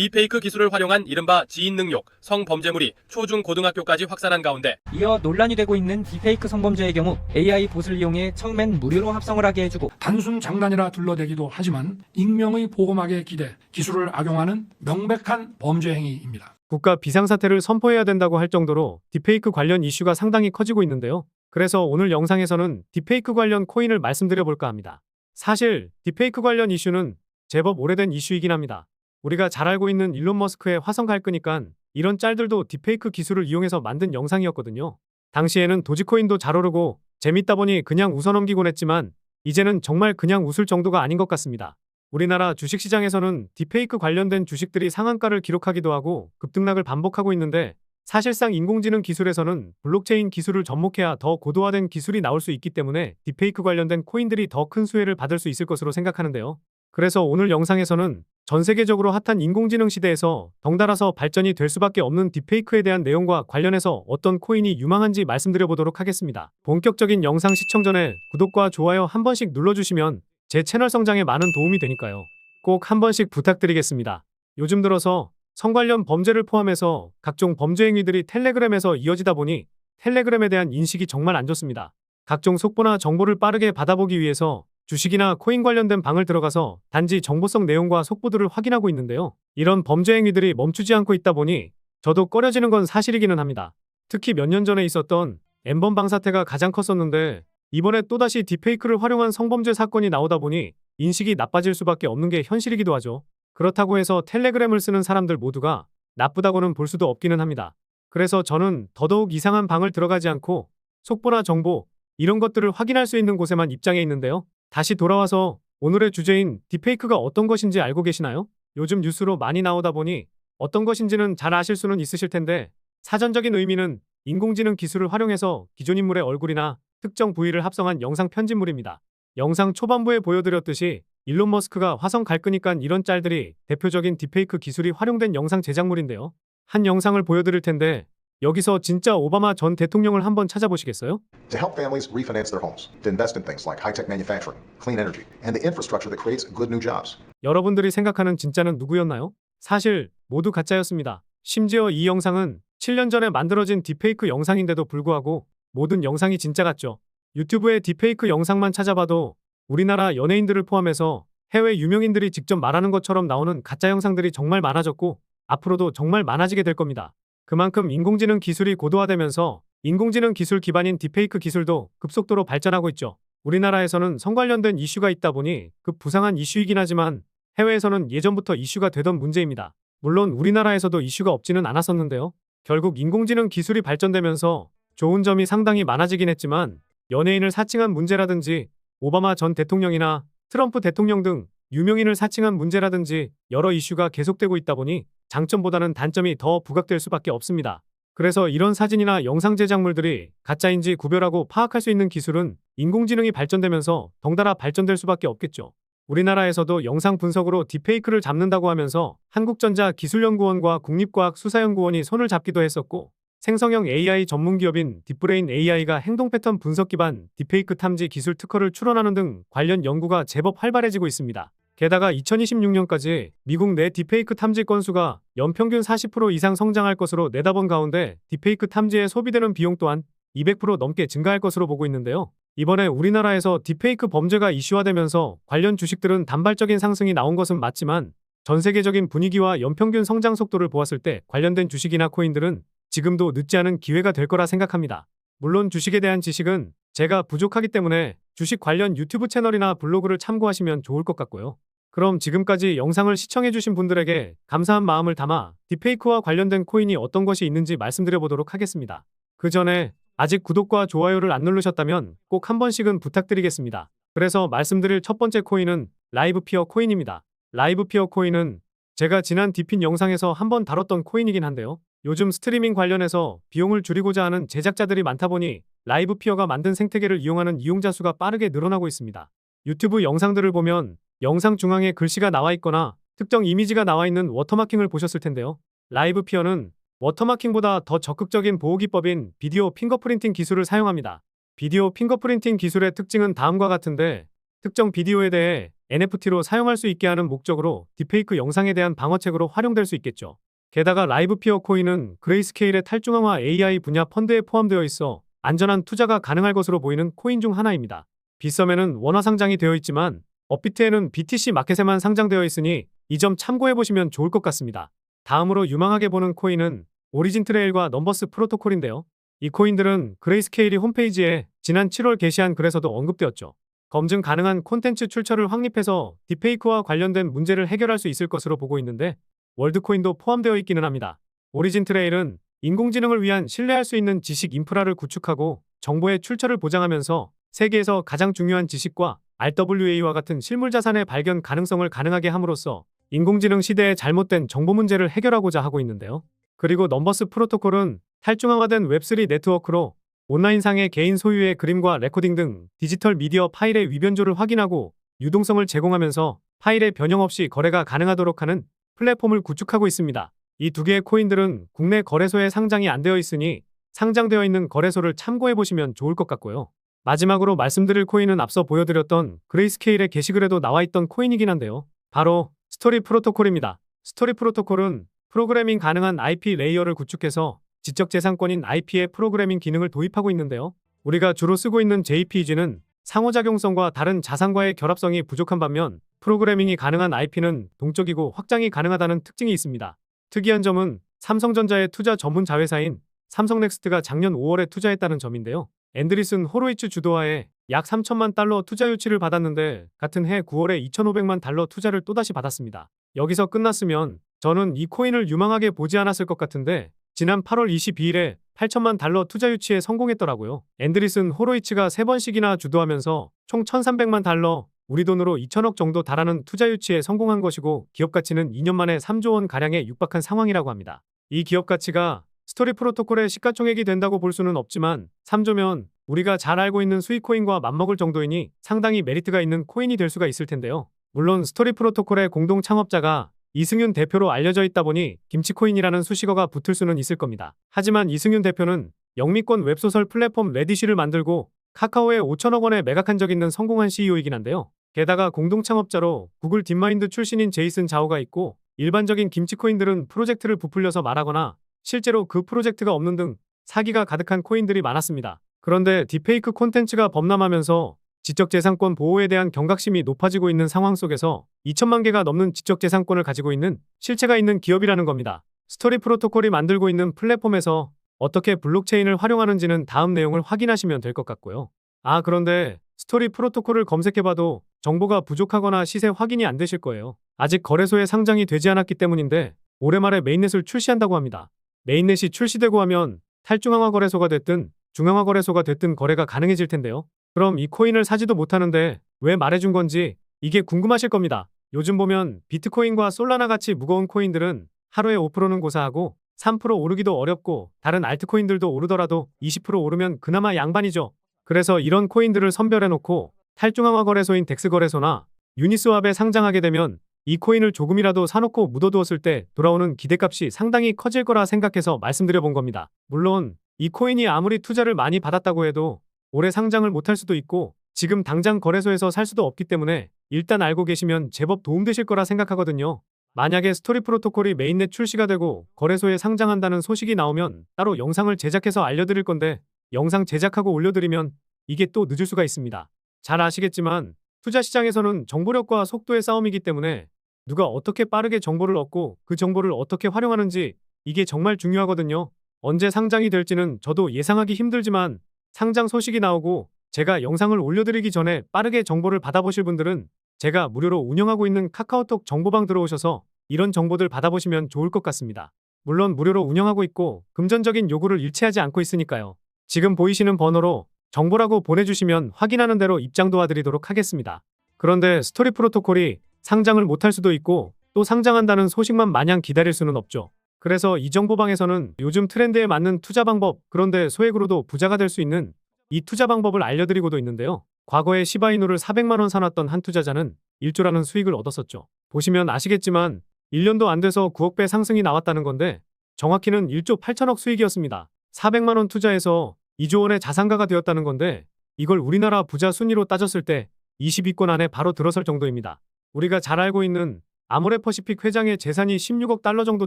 딥페이크 기술을 활용한 이른바 지인 능욕, 성범죄물이 초중 고등학교까지 확산한 가운데 이어 논란이 되고 있는 딥페이크 성범죄의 경우 AI 봇을 이용해 처음엔 무료로 합성을 하게 해주고 단순 장난이라 둘러대기도 하지만 익명의 보호막에 기대 기술을 악용하는 명백한 범죄 행위입니다. 국가 비상사태를 선포해야 된다고 할 정도로 딥페이크 관련 이슈가 상당히 커지고 있는데요. 그래서 오늘 영상에서는 딥페이크 관련 코인을 말씀드려 볼까 합니다. 사실 딥페이크 관련 이슈는 제법 오래된 이슈이긴 합니다. 우리가 잘 알고 있는 일론 머스크의 화성 갈 거니까 이런 짤들도 딥페이크 기술을 이용해서 만든 영상이었거든요. 당시에는 도지코인도 잘 오르고 재밌다 보니 그냥 웃어 넘기곤 했지만 이제는 정말 그냥 웃을 정도가 아닌 것 같습니다. 우리나라 주식시장에서는 딥페이크 관련된 주식들이 상한가를 기록하기도 하고 급등락을 반복하고 있는데 사실상 인공지능 기술에서는 블록체인 기술을 접목해야 더 고도화된 기술이 나올 수 있기 때문에 딥페이크 관련된 코인들이 더 큰 수혜를 받을 수 있을 것으로 생각하는데요. 그래서 오늘 영상에서는 전 세계적으로 핫한 인공지능 시대에서 덩달아서 발전이 될 수밖에 없는 딥페이크에 대한 내용과 관련해서 어떤 코인이 유망한지 말씀드려 보도록 하겠습니다. 본격적인 영상 시청 전에 구독과 좋아요 한 번씩 눌러주시면 제 채널 성장에 많은 도움이 되니까요. 꼭 한 번씩 부탁드리겠습니다. 요즘 들어서 성 관련 범죄를 포함해서 각종 범죄 행위들이 텔레그램에서 이어지다 보니 텔레그램에 대한 인식이 정말 안 좋습니다. 각종 속보나 정보를 빠르게 받아보기 위해서 주식이나 코인 관련된 방을 들어가서 단지 정보성 내용과 속보들을 확인하고 있는데요. 이런 범죄 행위들이 멈추지 않고 있다 보니 저도 꺼려지는 건 사실이기는 합니다. 특히 몇 년 전에 있었던 엠번 방 사태가 가장 컸었는데 이번에 또다시 딥페이크를 활용한 성범죄 사건이 나오다 보니 인식이 나빠질 수밖에 없는 게 현실이기도 하죠. 그렇다고 해서 텔레그램을 쓰는 사람들 모두가 나쁘다고는 볼 수도 없기는 합니다. 그래서 저는 더더욱 이상한 방을 들어가지 않고 속보나 정보 이런 것들을 확인할 수 있는 곳에만 입장해 있는데요. 다시 돌아와서 오늘의 주제인 딥페이크가 어떤 것인지 알고 계시나요? 요즘 뉴스로 많이 나오다 보니 어떤 것인지는 잘 아실 수는 있으실 텐데 사전적인 의미는 인공지능 기술을 활용해서 기존 인물의 얼굴이나 특정 부위를 합성한 영상 편집물입니다. 영상 초반부에 보여드렸듯이 일론 머스크가 화성 갈 거니까 이런 짤들이 대표적인 딥페이크 기술이 활용된 영상 제작물인데요. 한 영상을 보여드릴 텐데 여기서 진짜 오바마 전 대통령을 한번 찾아보시겠어요? to help families refinance their homes, to invest in things like high-tech manufacturing, clean energy, and the infrastructure that creates good new jobs. 여러분들이 생각하는 진짜는 누구였나요? 사실 모두 가짜였습니다. 심지어 이 영상은 7년 전에 만들어진 딥페이크 영상인데도 불구하고 모든 영상이 진짜 같죠. 유튜브에 딥페이크 영상만 찾아봐도 우리나라 연예인들을 포함해서 해외 유명인들이 직접 말하는 것처럼 나오는 가짜 영상들이 정말 많아졌고 앞으로도 정말 많아지게 될 겁니다. 그만큼 인공지능 기술이 고도화되면서 인공지능 기술 기반인 딥페이크 기술도 급속도로 발전하고 있죠. 우리나라에서는 성 관련된 이슈가 있다 보니 급 부상한 이슈이긴 하지만 해외에서는 예전부터 이슈가 되던 문제입니다. 물론 우리나라에서도 이슈가 없지는 않았었는데요. 결국 인공지능 기술이 발전되면서 좋은 점이 상당히 많아지긴 했지만 연예인을 사칭한 문제라든지 오바마 전 대통령이나 트럼프 대통령 등 유명인을 사칭한 문제라든지 여러 이슈가 계속되고 있다 보니 장점보다는 단점이 더 부각될 수밖에 없습니다. 그래서 이런 사진이나 영상 제작물들이 가짜인지 구별하고 파악할 수 있는 기술은 인공지능이 발전되면서 덩달아 발전될 수밖에 없겠죠. 우리나라에서도 영상 분석으로 딥페이크를 잡는다고 하면서 한국전자 기술연구원과 국립과학수사연구원이 손을 잡기도 했었고 생성형 AI 전문 기업인 딥브레인 AI가 행동 패턴 분석 기반 딥페이크 탐지 기술 특허를 출원하는 등 관련 연구가 제법 활발해지고 있습니다. 게다가 2026년까지 미국 내 딥페이크 탐지 건수가 연평균 40% 이상 성장할 것으로 내다본 가운데 딥페이크 탐지에 소비되는 비용 또한 200% 넘게 증가할 것으로 보고 있는데요. 이번에 우리나라에서 딥페이크 범죄가 이슈화되면서 관련 주식들은 단발적인 상승이 나온 것은 맞지만 전 세계적인 분위기와 연평균 성장 속도를 보았을 때 관련된 주식이나 코인들은 지금도 늦지 않은 기회가 될 거라 생각합니다. 물론 주식에 대한 지식은 제가 부족하기 때문에 주식 관련 유튜브 채널이나 블로그를 참고하시면 좋을 것 같고요. 그럼 지금까지 영상을 시청해주신 분들에게 감사한 마음을 담아 딥페이크와 관련된 코인이 어떤 것이 있는지 말씀드려 보도록 하겠습니다. 그 전에 아직 구독과 좋아요를 안 누르셨다면 꼭 한 번씩은 부탁드리겠습니다. 그래서 말씀드릴 첫 번째 코인은 라이브 피어 코인입니다. 라이브 피어 코인은 제가 지난 디핀 영상에서 한번 다뤘던 코인이긴 한데요. 요즘 스트리밍 관련해서 비용을 줄이고자 하는 제작자들이 많다 보니 라이브 피어가 만든 생태계를 이용하는 이용자 수가 빠르게 늘어나고 있습니다. 유튜브 영상들을 보면 영상 중앙에 글씨가 나와 있거나 특정 이미지가 나와 있는 워터마킹을 보셨을 텐데요. 라이브 피어는 워터마킹보다 더 적극적인 보호 기법인 비디오 핑거프린팅 기술을 사용합니다. 비디오 핑거프린팅 기술의 특징은 다음과 같은데 특정 비디오에 대해 NFT로 사용할 수 있게 하는 목적으로 딥페이크 영상에 대한 방어책으로 활용될 수 있겠죠. 게다가 라이브 피어 코인은 그레이스케일의 탈중앙화 AI 분야 펀드에 포함되어 있어 안전한 투자가 가능할 것으로 보이는 코인 중 하나입니다. 빗썸에는 원화 상장이 되어 있지만 업비트에는 BTC 마켓에만 상장되어 있으니 이 점 참고해 보시면 좋을 것 같습니다. 다음으로 유망하게 보는 코인은 오리진 트레일과 넘버스 프로토콜인데요. 이 코인들은 그레이스케일이 홈페이지에 지난 7월 게시한 글에서도 언급되었죠. 검증 가능한 콘텐츠 출처를 확립해서 딥페이크와 관련된 문제를 해결할 수 있을 것으로 보고 있는데 월드코인도 포함되어 있기는 합니다. 오리진 트레일은 인공지능을 위한 신뢰할 수 있는 지식 인프라를 구축하고 정보의 출처를 보장하면서 세계에서 가장 중요한 지식과 RWA와 같은 실물 자산의 발견 가능성을 가능하게 함으로써 인공지능 시대의 잘못된 정보 문제를 해결하고자 하고 있는데요. 그리고 넘버스 프로토콜은 탈중앙화된 웹3 네트워크로 온라인상의 개인 소유의 그림과 레코딩 등 디지털 미디어 파일의 위변조를 확인하고 유동성을 제공하면서 파일의 변형 없이 거래가 가능하도록 하는 플랫폼을 구축하고 있습니다. 이 두 개의 코인들은 국내 거래소에 상장이 안 되어 있으니 상장되어 있는 거래소를 참고해 보시면 좋을 것 같고요. 마지막으로 말씀드릴 코인은 앞서 보여드렸던 그레이스케일의 게시글에도 나와 있던 코인이긴 한데요. 바로 스토리 프로토콜입니다. 스토리 프로토콜은 프로그래밍 가능한 IP 레이어를 구축해서 지적재산권인 IP의 프로그래밍 기능을 도입하고 있는데요. 우리가 주로 쓰고 있는 JPG는 상호작용성과 다른 자산과의 결합성이 부족한 반면 프로그래밍이 가능한 IP는 동적이고 확장이 가능하다는 특징이 있습니다. 특이한 점은 삼성전자의 투자 전문 자회사인 삼성넥스트가 작년 5월에 투자했다는 점인데요. 앤드리슨 호로이츠 주도하에 약 3천만 달러 투자 유치를 받았는데 같은 해 9월에 2,500만 달러 투자를 또다시 받았습니다. 여기서 끝났으면 저는 이 코인을 유망하게 보지 않았을 것 같은데 지난 8월 22일에 8천만 달러 투자 유치에 성공했더라고요. 앤드리슨 호로이츠가 3번씩이나 주도하면서 총 1,300만 달러, 우리 돈으로 2천억 정도 달하는 투자 유치에 성공한 것이고 기업 가치는 2년 만에 3조 원 가량에 육박한 상황이라고 합니다. 이 기업 가치가 스토리 프로토콜의 시가총액이 된다고 볼 수는 없지만 3조면 우리가 잘 알고 있는 수익코인과 맞먹을 정도이니 상당히 메리트가 있는 코인이 될 수가 있을 텐데요. 물론 스토리 프로토콜의 공동 창업자가 이승윤 대표로 알려져 있다 보니 김치코인이라는 수식어가 붙을 수는 있을 겁니다. 하지만 이승윤 대표는 영미권 웹소설 플랫폼 레디시를 만들고 카카오에 5천억 원에 매각한 적 있는 성공한 CEO이긴 한데요. 게다가 공동 창업자로 구글 딥마인드 출신인 제이슨 자오가 있고 일반적인 김치코인들은 프로젝트를 부풀려서 말하거나 실제로 그 프로젝트가 없는 등 사기가 가득한 코인들이 많았습니다. 그런데 딥페이크 콘텐츠가 범람하면서 지적재산권 보호에 대한 경각심이 높아지고 있는 상황 속에서 2천만 개가 넘는 지적재산권을 가지고 있는 실체가 있는 기업이라는 겁니다. 스토리 프로토콜이 만들고 있는 플랫폼에서 어떻게 블록체인을 활용하는지는 다음 내용을 확인하시면 될 것 같고요. 아, 그런데 스토리 프로토콜을 검색해봐도 정보가 부족하거나 시세 확인이 안 되실 거예요. 아직 거래소에 상장이 되지 않았기 때문인데 올해 말에 메인넷을 출시한다고 합니다. 메인넷이 출시되고 하면 탈중앙화 거래소가 됐든 중앙화 거래소가 됐든 거래가 가능해질 텐데요. 그럼 이 코인을 사지도 못하는데 왜 말해준 건지 이게 궁금하실 겁니다. 요즘 보면 비트코인과 솔라나 같이 무거운 코인들은 하루에 5%는 고사하고 3% 오르기도 어렵고 다른 알트코인들도 오르더라도 20% 오르면 그나마 양반이죠. 그래서 이런 코인들을 선별해놓고 탈중앙화 거래소인 덱스 거래소나 유니스왑에 상장하게 되면 이 코인을 조금이라도 사놓고 묻어두었을 때 돌아오는 기대값이 상당히 커질 거라 생각해서 말씀드려 본 겁니다. 물론 이 코인이 아무리 투자를 많이 받았다고 해도 올해 상장을 못할 수도 있고 지금 당장 거래소에서 살 수도 없기 때문에 일단 알고 계시면 제법 도움되실 거라 생각하거든요. 만약에 스토리 프로토콜이 메인넷 출시가 되고 거래소에 상장한다는 소식이 나오면 따로 영상을 제작해서 알려드릴 건데 영상 제작하고 올려드리면 이게 또 늦을 수가 있습니다. 잘 아시겠지만 투자 시장에서는 정보력과 속도의 싸움이기 때문에 누가 어떻게 빠르게 정보를 얻고 그 정보를 어떻게 활용하는지 이게 정말 중요하거든요. 언제 상장이 될지는 저도 예상하기 힘들지만 상장 소식이 나오고 제가 영상을 올려드리기 전에 빠르게 정보를 받아보실 분들은 제가 무료로 운영하고 있는 카카오톡 정보방 들어오셔서 이런 정보들 받아보시면 좋을 것 같습니다. 물론 무료로 운영하고 있고 금전적인 요구를 일치하지 않고 있으니까요. 지금 보이시는 번호로 정보라고 보내주시면 확인하는 대로 입장 도와드리도록 하겠습니다. 그런데 스토리 프로토콜이 상장을 못할 수도 있고 또 상장한다는 소식만 마냥 기다릴 수는 없죠. 그래서 이 정보방에서는 요즘 트렌드에 맞는 투자 방법, 그런데 소액으로도 부자가 될 수 있는 이 투자 방법을 알려드리고도 있는데요. 과거에 시바이누를 400만원 사놨던 한 투자자는 1조라는 수익을 얻었었죠. 보시면 아시겠지만 1년도 안 돼서 9억 배 상승이 나왔다는 건데 정확히는 1조 8천억 수익이었습니다. 400만원 투자해서 2조 원의 자산가가 되었다는 건데 이걸 우리나라 부자 순위로 따졌을 때 20위권 안에 바로 들어설 정도입니다. 우리가 잘 알고 있는 아모레퍼시픽 회장의 재산이 16억 달러 정도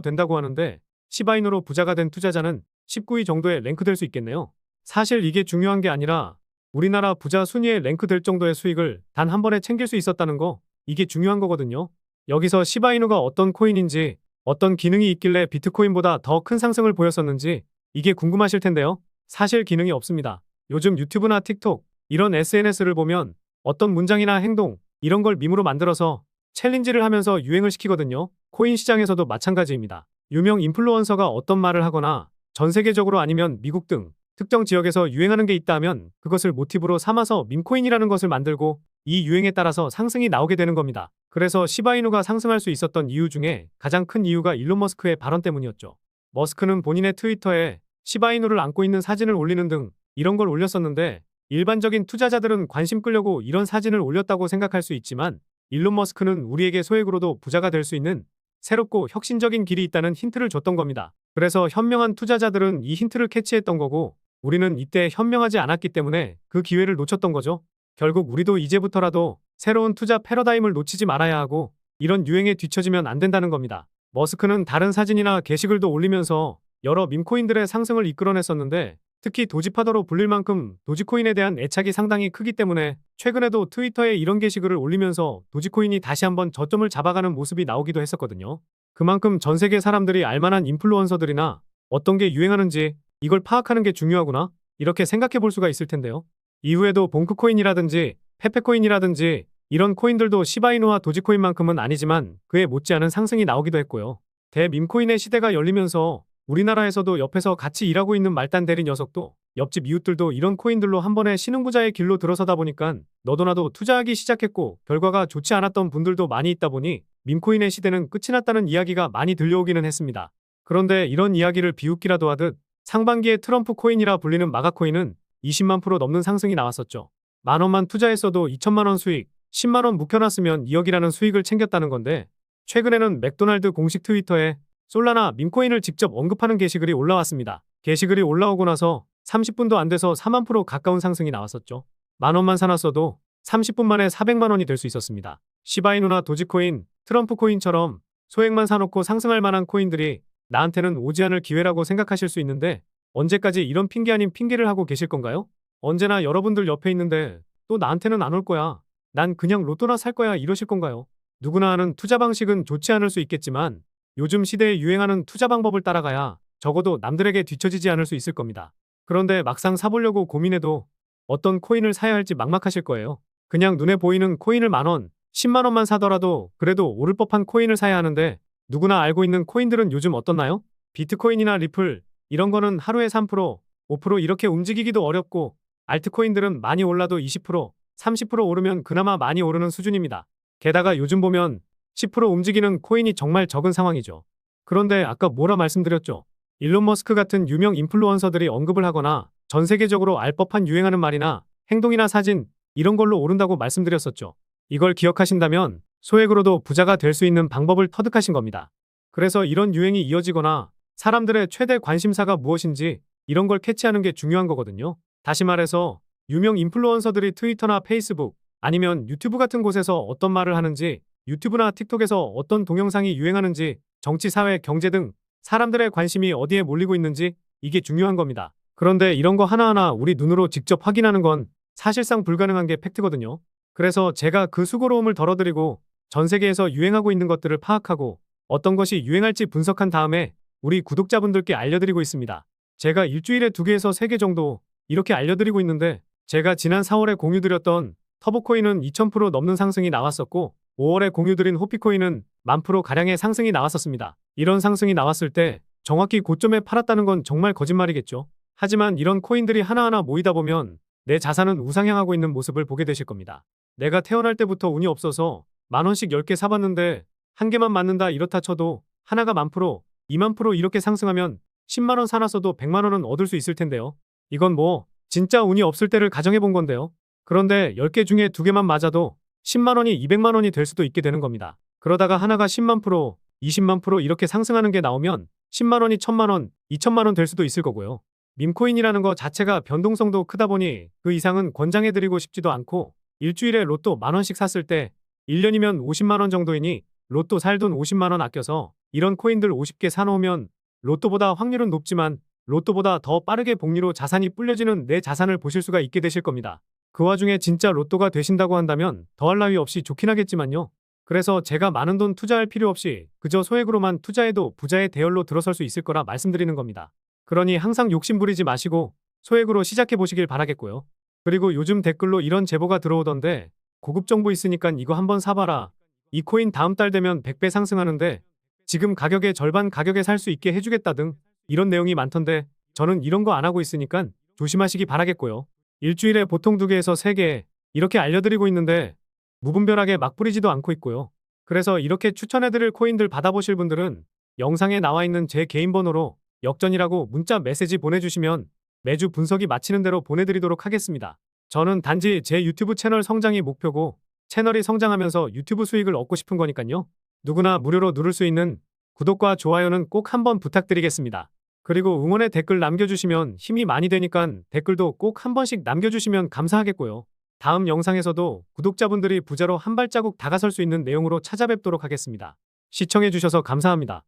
된다고 하는데 시바인으로 부자가 된 투자자는 19위 정도에 랭크될 수 있겠네요. 사실 이게 중요한 게 아니라 우리나라 부자 순위에 랭크될 정도의 수익을 단 한 번에 챙길 수 있었다는 거 이게 중요한 거거든요. 여기서 시바이누가 어떤 코인인지 어떤 기능이 있길래 비트코인보다 더 큰 상승을 보였었는지 이게 궁금하실 텐데요. 사실 기능이 없습니다. 요즘 유튜브나 틱톡 이런 SNS를 보면 어떤 문장이나 행동 이런 걸 밈으로 만들어서 챌린지를 하면서 유행을 시키거든요. 코인 시장에서도 마찬가지입니다. 유명 인플루언서가 어떤 말을 하거나 전 세계적으로 아니면 미국 등 특정 지역에서 유행하는 게 있다면 그것을 모티브로 삼아서 밈코인이라는 것을 만들고 이 유행에 따라서 상승이 나오게 되는 겁니다. 그래서 시바이누가 상승할 수 있었던 이유 중에 가장 큰 이유가 일론 머스크의 발언 때문이었죠. 머스크는 본인의 트위터에 시바이누를 안고 있는 사진을 올리는 등 이런 걸 올렸었는데 일반적인 투자자들은 관심 끌려고 이런 사진을 올렸다고 생각할 수 있지만 일론 머스크는 우리에게 소액으로도 부자가 될 수 있는 새롭고 혁신적인 길이 있다는 힌트를 줬던 겁니다. 그래서 현명한 투자자들은 이 힌트를 캐치했던 거고 우리는 이때 현명하지 않았기 때문에 그 기회를 놓쳤던 거죠. 결국 우리도 이제부터라도 새로운 투자 패러다임을 놓치지 말아야 하고 이런 유행에 뒤처지면 안 된다는 겁니다. 머스크는 다른 사진이나 게시글도 올리면서 여러 밈코인들의 상승을 이끌어냈었는데 특히 도지파더로 불릴 만큼 도지코인에 대한 애착이 상당히 크기 때문에 최근에도 트위터에 이런 게시글을 올리면서 도지코인이 다시 한번 저점을 잡아가는 모습이 나오기도 했었거든요. 그만큼 전 세계 사람들이 알만한 인플루언서들이나 어떤 게 유행하는지 이걸 파악하는 게 중요하구나 이렇게 생각해 볼 수가 있을 텐데요. 이후에도 봉크코인이라든지 페페코인이라든지 이런 코인들도 시바이누와 도지코인만큼은 아니지만 그에 못지않은 상승이 나오기도 했고요. 대밈코인의 시대가 열리면서 우리나라에서도 옆에서 같이 일하고 있는 말단 대리 녀석도 옆집 이웃들도 이런 코인들로 한 번에 신흥부자의 길로 들어서다 보니까 너도나도 투자하기 시작했고 결과가 좋지 않았던 분들도 많이 있다 보니 밈코인의 시대는 끝이 났다는 이야기가 많이 들려오기는 했습니다. 그런데 이런 이야기를 비웃기라도 하듯 상반기에 트럼프 코인이라 불리는 마가코인은 20만 프로 넘는 상승이 나왔었죠. 만 원만 투자했어도 2천만 원 수익, 10만 원 묵혀놨으면 2억이라는 수익을 챙겼다는 건데 최근에는 맥도날드 공식 트위터에 솔라나 밈코인을 직접 언급하는 게시글이 올라왔습니다. 게시글이 올라오고 나서 30분도 안 돼서 4만 프로 가까운 상승이 나왔었죠. 만 원만 사놨어도 30분 만에 400만 원이 될 수 있었습니다. 시바이누나 도지코인, 트럼프 코인처럼 소액만 사놓고 상승할 만한 코인들이 나한테는 오지 않을 기회라고 생각하실 수 있는데 언제까지 이런 핑계 아닌 핑계를 하고 계실 건가요? 언제나 여러분들 옆에 있는데 또 나한테는 안 올 거야. 난 그냥 로또나 살 거야 이러실 건가요? 누구나 하는 투자 방식은 좋지 않을 수 있겠지만 요즘 시대에 유행하는 투자 방법을 따라가야 적어도 남들에게 뒤처지지 않을 수 있을 겁니다. 그런데 막상 사보려고 고민해도 어떤 코인을 사야 할지 막막하실 거예요. 그냥 눈에 보이는 코인을 만 원, 10만 원만 사더라도 그래도 오를 법한 코인을 사야 하는데 누구나 알고 있는 코인들은 요즘 어떻나요? 비트코인이나 리플 이런 거는 하루에 3%, 5% 이렇게 움직이기도 어렵고 알트코인들은 많이 올라도 20%, 30% 오르면 그나마 많이 오르는 수준입니다. 게다가 요즘 보면 10% 움직이는 코인이 정말 적은 상황이죠. 그런데 아까 뭐라 말씀드렸죠? 일론 머스크 같은 유명 인플루언서들이 언급을 하거나 전 세계적으로 알 법한 유행하는 말이나 행동이나 사진 이런 걸로 오른다고 말씀드렸었죠. 이걸 기억하신다면 소액으로도 부자가 될 수 있는 방법을 터득하신 겁니다. 그래서 이런 유행이 이어지거나 사람들의 최대 관심사가 무엇인지 이런 걸 캐치하는 게 중요한 거거든요. 다시 말해서 유명 인플루언서들이 트위터나 페이스북 아니면 유튜브 같은 곳에서 어떤 말을 하는지 유튜브나 틱톡에서 어떤 동영상이 유행하는지 정치, 사회, 경제 등 사람들의 관심이 어디에 몰리고 있는지 이게 중요한 겁니다. 그런데 이런 거 하나하나 우리 눈으로 직접 확인하는 건 사실상 불가능한 게 팩트거든요. 그래서 제가 그 수고로움을 덜어드리고 전 세계에서 유행하고 있는 것들을 파악하고 어떤 것이 유행할지 분석한 다음에 우리 구독자분들께 알려드리고 있습니다. 제가 일주일에 두 개에서 세 개 정도 이렇게 알려드리고 있는데 제가 지난 4월에 공유드렸던 터보코인은 2000% 넘는 상승이 나왔었고 5월에 공유드린 호피코인은 만 프로 가량의 상승이 나왔었습니다. 이런 상승이 나왔을 때 정확히 고점에 팔았다는 건 정말 거짓말이겠죠. 하지만 이런 코인들이 하나하나 모이다 보면 내 자산은 우상향하고 있는 모습을 보게 되실 겁니다. 내가 태어날 때부터 운이 없어서 만 원씩 10개 사봤는데 한 개만 맞는다 이렇다 쳐도 하나가 만 프로, 2만 프로 이렇게 상승하면 10만 원 사놨어도 100만 원은 얻을 수 있을 텐데요. 이건 뭐 진짜 운이 없을 때를 가정해 본 건데요. 그런데 10개 중에 2개만 맞아도 10만 원이 200만 원이 될 수도 있게 되는 겁니다. 그러다가 하나가 10만 프로, 20만 프로 이렇게 상승하는 게 나오면 10만 원이 1000만 원, 2천만 원 될 수도 있을 거고요. 밈코인이라는 거 자체가 변동성도 크다 보니 그 이상은 권장해드리고 싶지도 않고 일주일에 로또 만 원씩 샀을 때 1년이면 50만 원 정도이니 로또 살 돈 50만 원 아껴서 이런 코인들 50개 사놓으면 로또보다 확률은 높지만 로또보다 더 빠르게 복리로 자산이 불려지는 내 자산을 보실 수가 있게 되실 겁니다. 그 와중에 진짜 로또가 되신다고 한다면 더할 나위 없이 좋긴 하겠지만요. 그래서 제가 많은 돈 투자할 필요 없이 그저 소액으로만 투자해도 부자의 대열로 들어설 수 있을 거라 말씀드리는 겁니다. 그러니 항상 욕심 부리지 마시고 소액으로 시작해 보시길 바라겠고요. 그리고 요즘 댓글로 이런 제보가 들어오던데 고급 정보 있으니까 이거 한번 사봐라. 이 코인 다음 달 되면 100배 상승하는데 지금 가격의 절반 가격에 살 수 있게 해주겠다 등 이런 내용이 많던데 저는 이런 거 안 하고 있으니까 조심하시기 바라겠고요. 일주일에 보통 2개에서 3개 이렇게 알려드리고 있는데 무분별하게 막 뿌리지도 않고 있고요. 그래서 이렇게 추천해드릴 코인들 받아보실 분들은 영상에 나와 있는 제 개인 번호로 역전이라고 문자 메시지 보내주시면 매주 분석이 마치는 대로 보내드리도록 하겠습니다. 저는 단지 제 유튜브 채널 성장이 목표고 채널이 성장하면서 유튜브 수익을 얻고 싶은 거니까요. 누구나 무료로 누를 수 있는 구독과 좋아요는 꼭 한번 부탁드리겠습니다. 그리고 응원의 댓글 남겨주시면 힘이 많이 되니까 댓글도 꼭 한 번씩 남겨주시면 감사하겠고요. 다음 영상에서도 구독자분들이 부자로 한 발자국 다가설 수 있는 내용으로 찾아뵙도록 하겠습니다. 시청해주셔서 감사합니다.